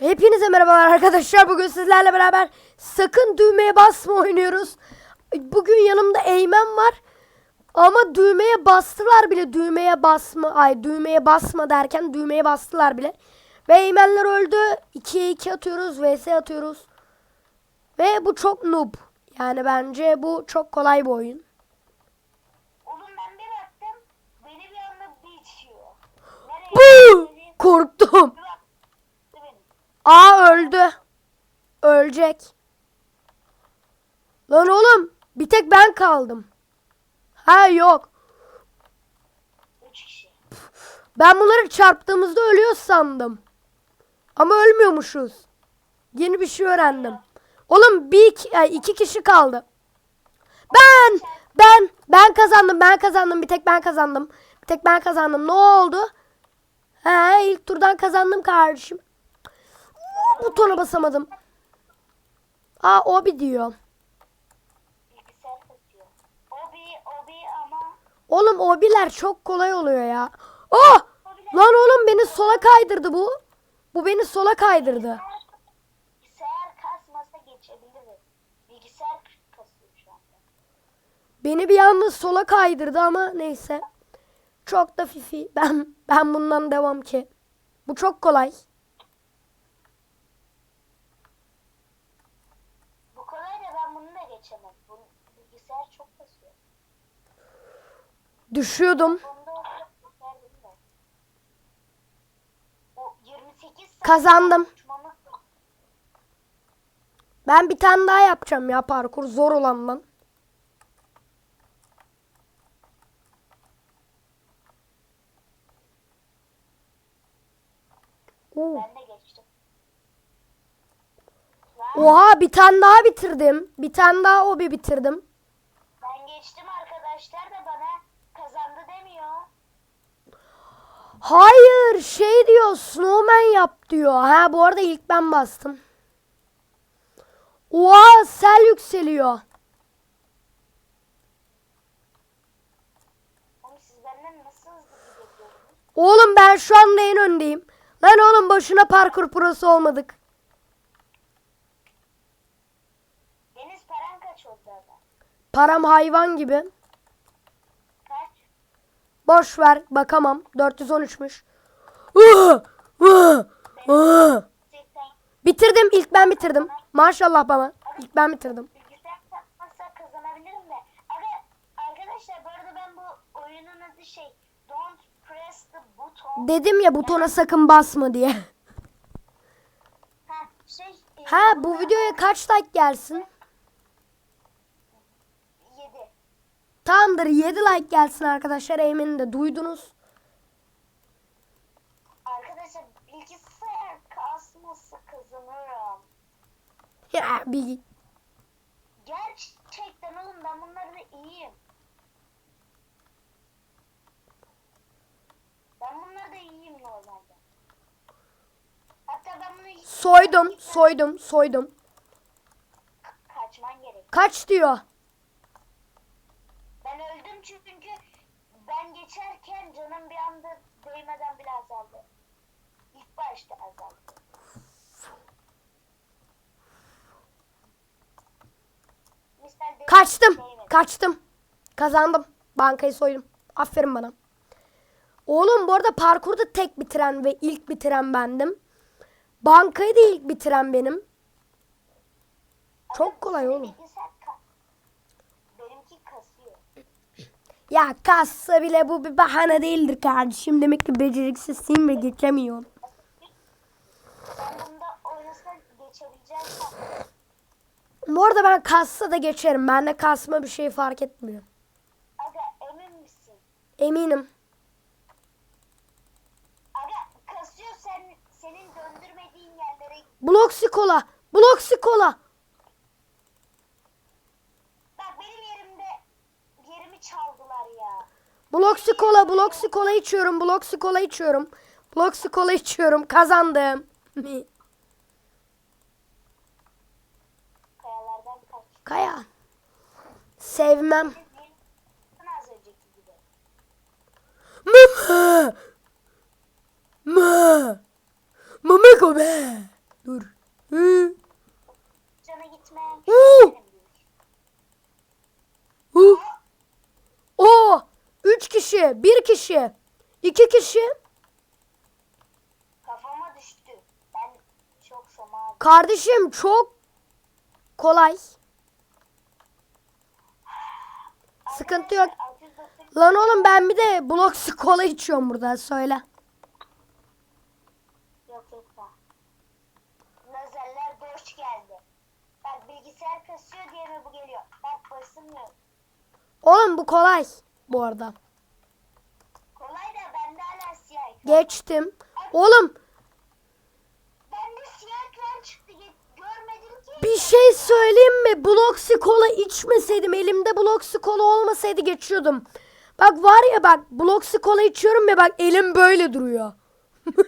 Hepinize merhabalar arkadaşlar. Bugün sizlerle beraber sakın düğmeye basma oynuyoruz. Bugün yanımda Eymen var. Ama düğmeye bastılar bile. Düğmeye basma, ay düğmeye basma derken düğmeye bastılar bile. Ve Eymenler öldü. 2'ye 2 atıyoruz, vs atıyoruz. Ve bu çok noob. Yani bence bu çok kolay bir oyun. Oğlum ben bir baktım beni bir anda bir içiyor. Nereye Bu korktum. Aa öldü. Ölecek. Lan oğlum bir tek ben kaldım. Ha yok. Ben bunları çarptığımızda ölüyor sandım. Ama ölmüyormuşuz. Yeni bir şey öğrendim. Oğlum bir iki, iki kişi kaldı. Ben ben ben kazandım ben kazandım bir tek ben kazandım. Bir tek ben kazandım. Ne oldu? He ilk turdan kazandım kardeşim. Butona basamadım. Aa o bir diyor. Oğlum obiler çok kolay oluyor ya. Oh! Lan oğlum beni sola kaydırdı bu. Bu beni sola kaydırdı. bilgisayar kasmasa geçebiliriz. Bilgisayar kasıyor şu anda. Beni bir anda sola kaydırdı ama neyse. Çok da fifi. Ben ben bundan devam ki. Bu çok kolay. Bu kolay da ben bunu da geçemem. Bu bilgisayar çok kasıyor. Düşüyordum. Bunda verdim de. O 28 saat Kazandım. Ben bir tane daha yapacağım ya parkur zor olandan. Oo. Oha bir tane daha bitirdim. Bir tane daha obi bitirdim. ben geçtim arkadaşlar da bana kazandı demiyor. Hayır şey diyor snowman yap diyor. Ha bu arada ilk ben bastım. Oha sel yükseliyor. Oğlum? Oğlum ben şu anda en öndeyim. Lan oğlum boşuna parkur prosu olmadık. Deniz paran kaç oldu adam? Param hayvan gibi. Boş ver bakamam. 413'müş. Ih! Ih! Ih! 80. Bitirdim ilk ben bitirdim. Maşallah bana. İlk ben bitirdim. Dedim ya butona sakın basma diye. ha şey. e, Ha bu videoya kaç like gelsin? Tamamdır 7 like gelsin arkadaşlar. Emin'i de duydunuz. Arkadaşlar bilgisayar kasmasa kazanırım. Ya bir Gerçekten oğlum ben bunlarda iyiyim. Ben bunlarda iyiyim normalde. Hatta ben bunu hiç soydum, soydum, soydum. kaçman gerek. Kaç diyor? Çünkü ben geçerken canım bir anda değmeden bile azaldı. İlk başta azaldı. Kaçtım. Kaçtım. Kazandım. Bankayı soydum. Aferin bana. Oğlum bu arada parkurda tek bitiren ve ilk bitiren bendim. Bankayı da ilk bitiren benim. Çok kolay oğlum. bilgisayar ka- Benimki kasıyor. Ya kassa bile bu bir bahane değildir kardeşim. Demek ki beceriksizsin ve. Ben sandım. Bu arada ben kassa da geçerim. Bende kasma bir şey fark etmiyor. Aga emin misin? Eminim. Aga kasıyor sen senin döndürmediğin yerlere Bloksi kola. Bloksi kola. Bak benim yerimde yerimi çaldılar Bloksi kola. Bloksi kola içiyorum. Bloksi kola içiyorum. Bloksi kola içiyorum. Kazandım. Kayalardan kaç. Kaya. Sevmem. Mama. Ma. Mama be. Dur. Hı. Cana gitme. Huu. Hı. O. Üç kişi. Bir kişi. iki kişi. Kafama düştü. Ben çok somağım. Kardeşim çok kolay. Sıkıntı yok. Lan oğlum ben bir de Bloxy kola içiyorum burada söyle. Yok yok ben. Lazerler boş geldi. Bak bilgisayar kasıyor diye mi bu geliyor? Bak basılmıyor. Oğlum bu kolay bu arada. Geçtim. Oğlum bir şey söyleyeyim mi? Bloxy kola içmeseydim elimde Bloxy kola olmasaydı geçiyordum. Bak var ya bak Bloxy kola içiyorum ya bak elim böyle duruyor.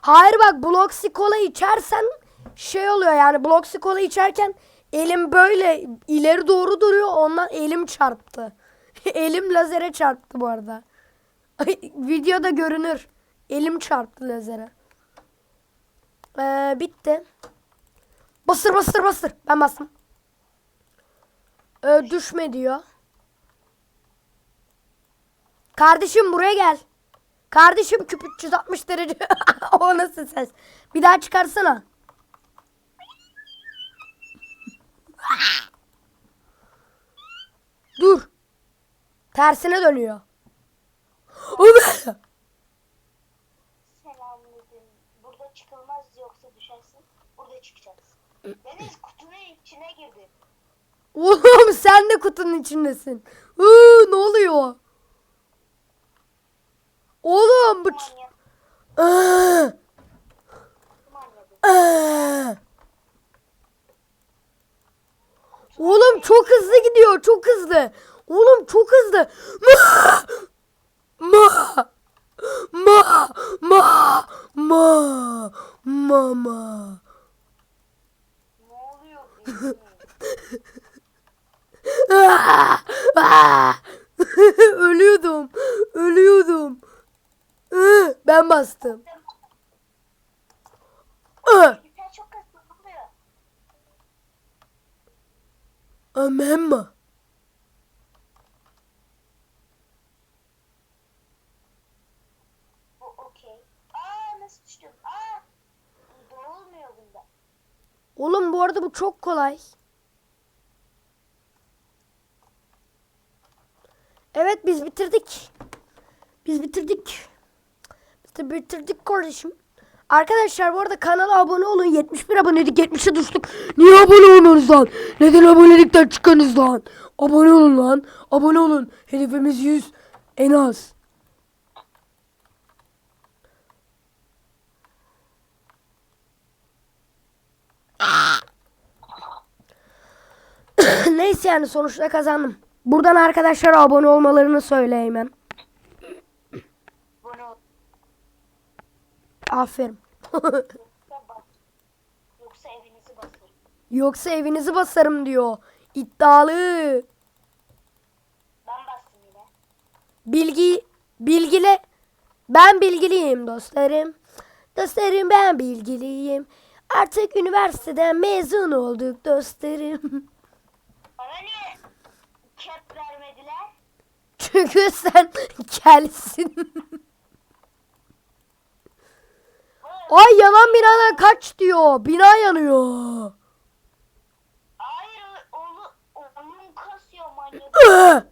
Hayır bak Bloxy kola içersen şey oluyor yani Bloxy kola içerken elim böyle ileri doğru duruyor ondan elim çarptı. elim lazere çarptı bu arada. Videoda görünür. Elim çarptı lazere. Ee, bitti. Bastır bastır bastır. Ben bastım. Ee, düşme diyor. Kardeşim buraya gel. Kardeşim küp 360 derece. o nasıl ses? Bir daha çıkarsana. Dur. Tersine dönüyor. Ne? Selamünaleyküm. Burada çıkılmaz yoksa düşersin. Burada çıkacaksın. Deniz kutunun içine girdi. Oğlum sen de kutunun içindesin. Iı, ne oluyor? Oğlum bu... Manyak. Iı, Manyadı. ıı. Oğlum çok hızlı gidiyor, çok hızlı. Oğlum çok hızlı. Ma! Ma! Ma! Ma! Ma! Mama. Ne oluyor? ölüyordum. Ölüyordum. Ben bastım. Ah! Bilgisayar çok hızlı oluyor. Amemma. Bu okey. Aa nasıl düştüm? Aa. Doğulmuyor bunda. Oğlum bu arada bu çok kolay. Evet biz bitirdik. Biz bitirdik. Biz de bitirdik kardeşim. Arkadaşlar bu arada kanala abone olun. 71 abonedik 70'e düştük. Niye abone olmuyorsunuz lan? Neden abonelikten çıkıyorsunuz lan? Abone olun lan. Abone olun. Hedefimiz 100 en az. Neyse yani sonuçta kazandım. Buradan arkadaşlar abone olmalarını söyleyemem. Aferin. yoksa evinizi basarım. Yoksa evinizi basarım diyor. İddialı. Ben bastım yine. Bilgi bilgile ben bilgiliyim dostlarım. Dostlarım ben bilgiliyim. Artık üniversiteden mezun olduk dostlarım. Bana niye kep vermediler? Çünkü sen kelsin. Ay yanan binadan kaç diyor. Bina yanıyor. Hayır o- onu oyun kasıyor manyak.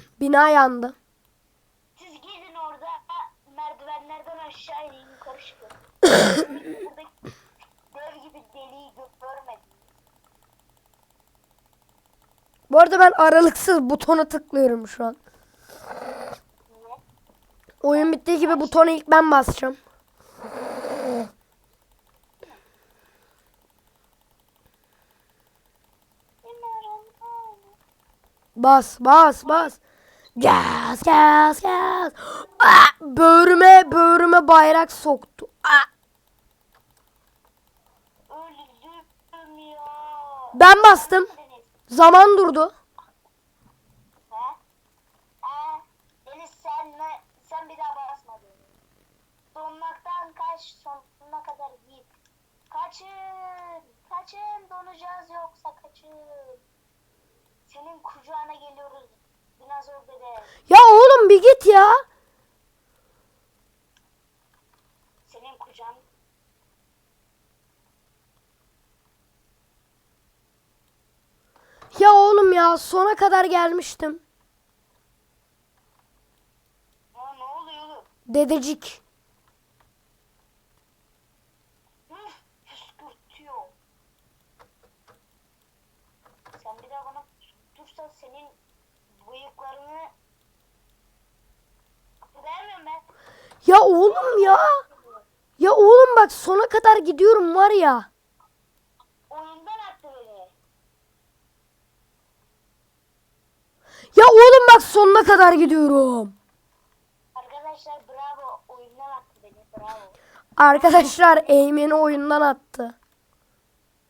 Bina yandı. Siz gidin orada merdivenlerden aşağı inin yukarı çıkın. Burada dev gibi deliği gö- görmedim. Bu arada ben aralıksız butona tıklıyorum şu an. Oyun bittiği gibi butona ilk ben basacağım. Bas bas bas. Gaz gaz gaz. Ah, böğrüme böğrüme bayrak soktu. Ah. Ben bastım. Zaman durdu. Ee, sen bir daha basmadın. Donmaktan kaç sonuna kadar git. Kaçın, kaçın donacağız yoksa kaçın. Senin kucağına geliyoruz. Dinozor dede. Ya oğlum bir git ya. Senin kucağın. Ya oğlum ya sona kadar gelmiştim. Aa, ne oluyor? Dedecik. Üf, püskürtüyor. Sen bir daha bana püskürtürsen senin ben. Ya oğlum ya. Ya oğlum bak sona kadar gidiyorum var ya. Oyundan attı beni. Ya oğlum bak sonuna kadar gidiyorum. Arkadaşlar bravo. Oyundan attı beni. Bravo. Arkadaşlar Eymen'i oyundan attı.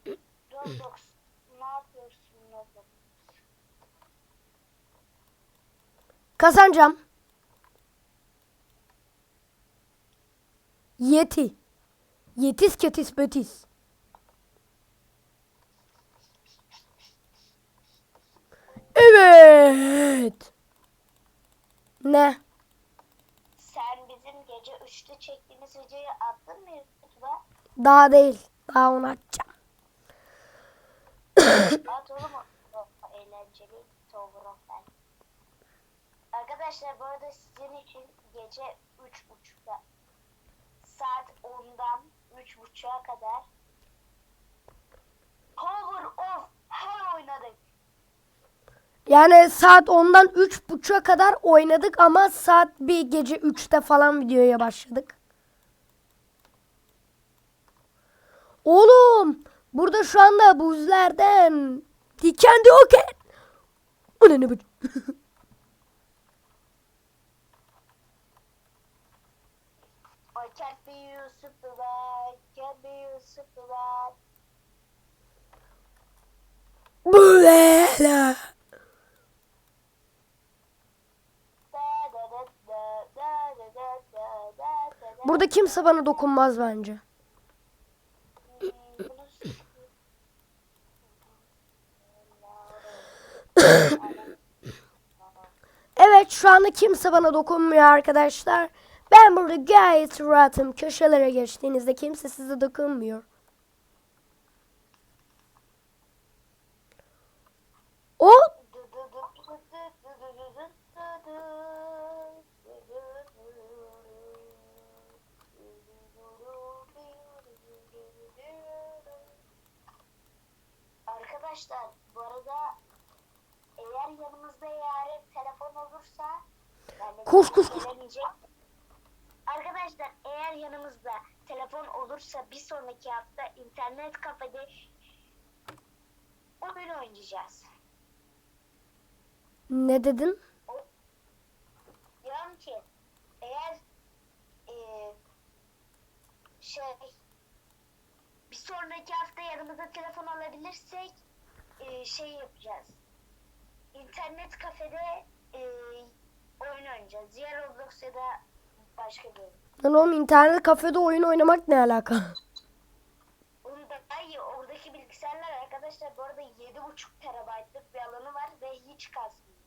Ne yapıyorsun Roblox? Kazanacağım. Yeti. Yetis ketis betis. Evet. Ne? Sen bizim gece 3'te çektiğimiz videoyu attın mı YouTube'a? Daha değil. Daha onu açacağım. At oğlum. o- o Eğlenceli. Tower of Hell. Arkadaşlar bu arada sizin için gece 3.30'da saat 10'dan 3.30'a kadar Tower of Hell oynadık. Yani saat 10'dan 3.30'a kadar oynadık ama saat bir gece 3'te falan videoya başladık. Oğlum burada şu anda buzlerden diken diken. O ne ne bu? can't be you Superman, can't be you Superman. Bulela. Burada kimse bana dokunmaz bence. evet şu anda kimse bana dokunmuyor arkadaşlar. Ben burada gayet rahatım. Köşelere geçtiğinizde kimse size dokunmuyor. O Arkadaşlar bu arada eğer yanımızda yarın telefon olursa yani Koş, koş, koş. Arkadaşlar eğer yanımızda telefon olursa bir sonraki hafta internet kafede oyun oynayacağız. ne dedin? Diyorum ki eğer eee, şey bir sonraki hafta yanımıza telefon alabilirsek eee, şey yapacağız. İnternet kafede eee, oyun oynayacağız. Ya Roblox ya da başka oyun. Lan oğlum internet kafede oyun oynamak ne alaka? Da daha iyi. Oradaki bilgisayarlar arkadaşlar bu arada 7.5 terabaytlık bir alanı var ve hiç kasmıyor.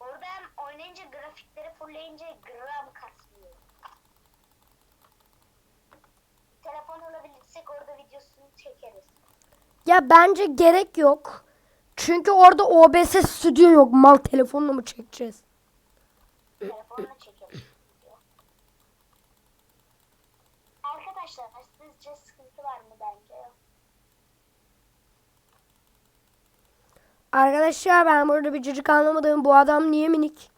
Orada hem oynayınca grafikleri fullleyince gram kasmıyor. Telefon alabilirsek orada videosunu çekeriz. Ya bence gerek yok. Çünkü orada OBS stüdyo yok. Mal telefonla mı çekeceğiz? Telefonla. Arkadaşlar sizce sıkıntı var mı bence. Arkadaşlar ben burada bir cacık anlamadım. Bu adam niye minik?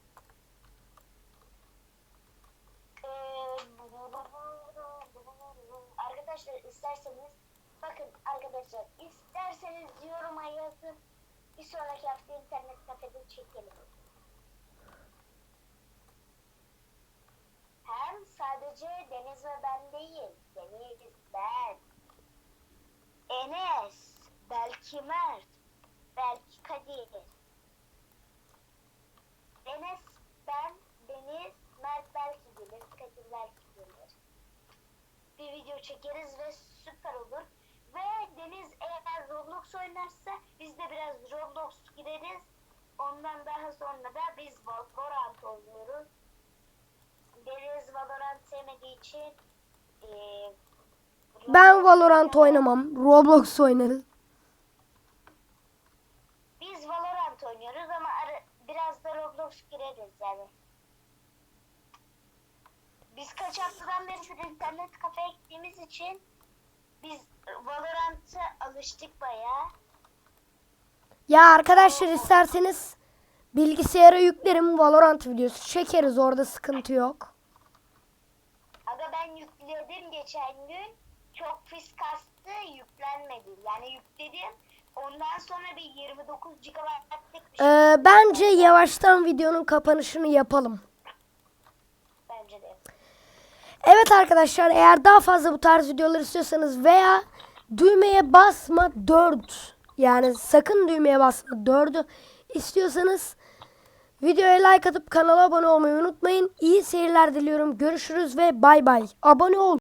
Ee, arkadaşlar isterseniz bakın arkadaşlar isterseniz yoruma yazın bir sonraki hafta internet kafede çekelim. Hem sadece Deniz ve ben değil. Deniz, ben, Enes, belki Mert, belki Kadir. Enes, ben, Deniz, Mert belki gelir, Kadir belki gelir. Bir video çekeriz ve süper olur. Ve Deniz eğer Roblox oynarsa biz de biraz Roblox gireriz. Ondan daha sonra da biz Valorant oynuyoruz. Deniz Valorant sevmediği için eee, Ben Valorant oynamam. Roblox oynarız. Biz Valorant oynuyoruz ama ara, biraz da Roblox gireriz yani. Biz kaç haftadan beri internet kafeye gittiğimiz için biz Valorant'a alıştık bayağı. Ya arkadaşlar isterseniz bilgisayara yüklerim Valorant videosu çekeriz orada sıkıntı yok. Yükledim geçen gün. Çok pis kastı yüklenmedi. Yani yükledim. Ondan sonra bir 29 GB'lık bir şey Ee, bence yavaştan videonun kapanışını yapalım. bence de. Evet arkadaşlar eğer daha fazla bu tarz videolar istiyorsanız veya düğmeye basma 4 yani sakın düğmeye basma 4'ü istiyorsanız videoya like atıp kanala abone olmayı unutmayın. İyi seyirler diliyorum. Görüşürüz ve bay bay. Abone ol.